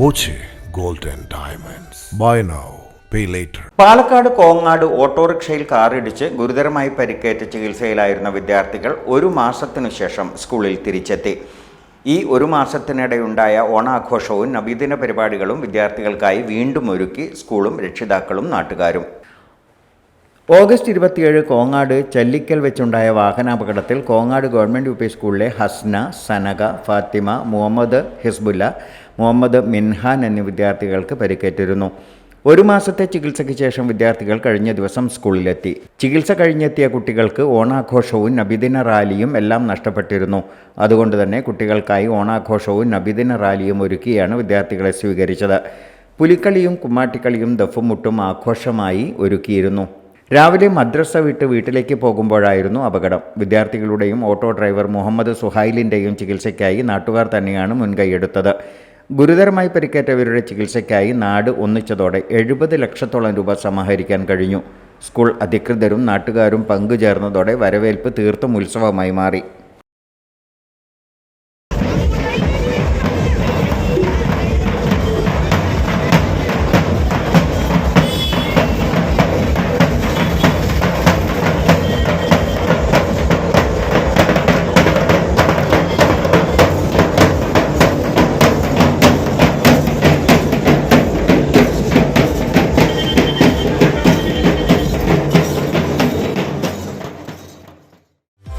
Boche gold diamonds. Buy now pay later. Palakkad Kongad ഓട്ടോറിക്ഷയിൽ കാറിടിച്ച് ഗുരുതരമായി പരിക്കേറ്റ് ചികിത്സയിലായിരുന്ന വിദ്യാർത്ഥികൾ ഒരു മാസത്തിനു ശേഷം സ്കൂളിൽ തിരിച്ചെത്തി. ഈ ഒരു മാസത്തിനിടെയുണ്ടായ ഓണാഘോഷവും നബിദിന പരിപാടികളും വിദ്യാർത്ഥികൾക്കായി വീണ്ടും ഒരുക്കി സ്കൂളും രക്ഷിതാക്കളും നാട്ടുകാരും. ഓഗസ്റ്റ് ഇരുപത്തിയേഴ് കോങ്ങാട് ചല്ലിക്കൽ വെച്ചുണ്ടായ വാഹനാപകടത്തിൽ കോങ്ങാട് ഗവൺമെന്റ് യു പി സ്കൂളിലെ ഹസ്ന സനക ഫാത്തിമ മുഹമ്മദ് ഹിസ്ബുല്ല മുഹമ്മദ് മിൻഹാൻ എന്നീ വിദ്യാർത്ഥികൾക്ക് പരിക്കേറ്റിരുന്നു. ഒരു മാസത്തെ ചികിത്സയ്ക്ക് ശേഷം വിദ്യാർത്ഥികൾ കഴിഞ്ഞ ദിവസം സ്കൂളിലെത്തി. ചികിത്സ കഴിഞ്ഞെത്തിയ കുട്ടികൾക്ക് ഓണാഘോഷവും നബിദിന റാലിയും എല്ലാം നഷ്ടപ്പെട്ടിരുന്നു. അതുകൊണ്ട് തന്നെ കുട്ടികൾക്കായി ഓണാഘോഷവും നബിദിന റാലിയും ഒരുക്കിയാണ് വിദ്യാർത്ഥികളെ സ്വീകരിച്ചത്. പുലിക്കളിയും കുമ്മാട്ടിക്കളിയും ദഫുമുട്ടും ആഘോഷമായി ഒരുക്കിയിരുന്നു. രാവിലെ മദ്രസ വിട്ട് വീട്ടിലേക്ക് പോകുമ്പോഴായിരുന്നു അപകടം. വിദ്യാർത്ഥികളുടെയും ഓട്ടോ ഡ്രൈവർ മുഹമ്മദ് സുഹൈലിന്റെയും ചികിത്സയ്ക്കായി നാട്ടുകാർ തന്നെയാണ് മുൻകൈയെടുത്തത്. ഗുരുതരമായി പരിക്കേറ്റവരുടെ ചികിത്സയ്ക്കായി നാട് ഒന്നിച്ചതോടെ എഴുപത് ലക്ഷത്തോളം രൂപ സമാഹരിക്കാൻ കഴിഞ്ഞു. സ്കൂൾ അധികൃതരും നാട്ടുകാരും പങ്കുചേർന്നതോടെ വരവേൽപ്പ് തീർത്തും ഉത്സവമായി മാറി.